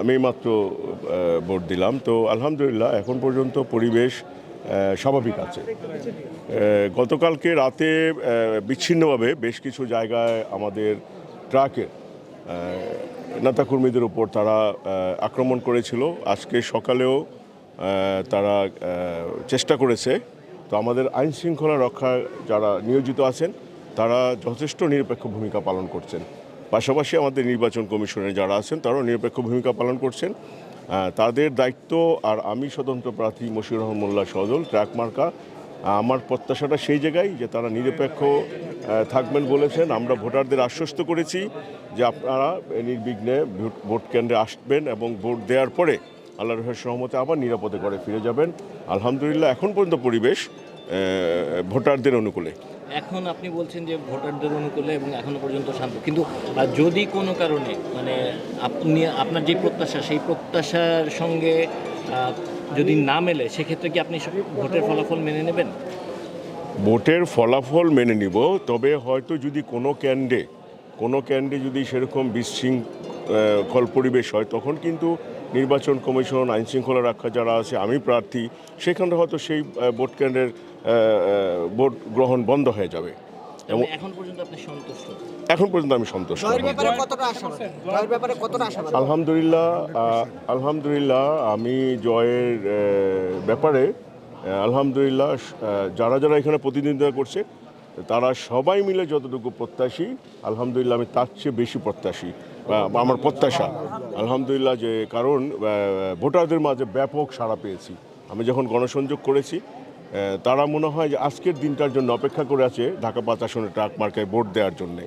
আমি মাত্র ভোট দিলাম। তো আলহামদুলিল্লাহ, এখন পর্যন্ত পরিবেশ স্বাভাবিক আছে। গতকালকে রাতে বিচ্ছিন্নভাবে বেশ কিছু জায়গায় আমাদের ট্রাকের নেতাকর্মীদের উপর তারা আক্রমণ করেছিল। আজকে সকালেও তারা চেষ্টা করেছে। তো আমাদের আইন শৃঙ্খলা রক্ষা যারা নিয়োজিত আছেন, তারা যথেষ্ট নিরপেক্ষ ভূমিকা পালন করছেন। পাশাপাশি আমাদের নির্বাচন কমিশনের যারা আছেন, তারাও নিরপেক্ষ ভূমিকা পালন করছেন। তাদের দায়িত্ব আর আমি স্বতন্ত্র প্রার্থী মশিউর রহমান মোল্লা সজল ট্র্যাক মার্কা। আমার প্রত্যাশাটা সেই জায়গায় যে তারা নিরপেক্ষ থাকবেন বলেছেন। আমরা ভোটারদের আশ্বস্ত করেছি যে আপনারা নির্বিঘ্নে ভোট কেন্দ্রে আসবেন এবং ভোট দেওয়ার পরে আল্লাহ রহের সহমতে আবার নিরাপদে করে ফিরে যাবেন। আলহামদুলিল্লাহ, এখন পর্যন্ত পরিবেশ ভোটারদের অনুকূলে। এখন আপনি বলছেন যে ভোটারদের অনুকূলে এবং এখনও পর্যন্ত শান্ত। কিন্তু যদি কোনো কারণে মানে আপনি, আপনার যে প্রত্যাশা, সেই প্রত্যাশার সঙ্গে যদি না মেলে, সেক্ষেত্রে কি আপনি ভোটের ফলাফল মেনে নেবেন? ভোটের ফলাফল মেনে নিব, তবে হয়তো যদি কোনো ক্যান্ডে কোনো ক্যান্ডে যদি সেরকম বিশৃঙ্খল পরিবেশ হয়, তখন কিন্তু নির্বাচন কমিশন, আইনশৃঙ্খলা রক্ষা যারা আছে, আমি প্রার্থী, সেখানে হয়তো সেই ভোট কেন্দ্রের ভোট গ্রহণ বন্ধ হয়ে যাবে। এবং এখন পর্যন্ত আপনি সন্তুষ্ট? এখন পর্যন্ত আমি সন্তুষ্ট। আলহামদুলিল্লাহ আলহামদুলিল্লাহ আমি জয়ের ব্যাপারে আলহামদুলিল্লাহ যারা যারা এখানে প্রতিনিধিত্ব করছে তারা সবাই মিলে যতটুকু প্রত্যাশী আলহামদুলিল্লাহ আমি তার চেয়ে বেশি প্রত্যাশী আমার প্রত্যাশা। আলহামদুলিল্লাহ যে কারণ ভোটারদের মাঝে ব্যাপক সাড়া পেয়েছি। আমি যখন গণসংযোগ করেছি তারা মনে হয় যে আজকের দিনটার জন্য অপেক্ষা করে আছে ঢাকা পাঁচ আসনে ট্রাক মার্কায় ভোট দেওয়ার জন্যে।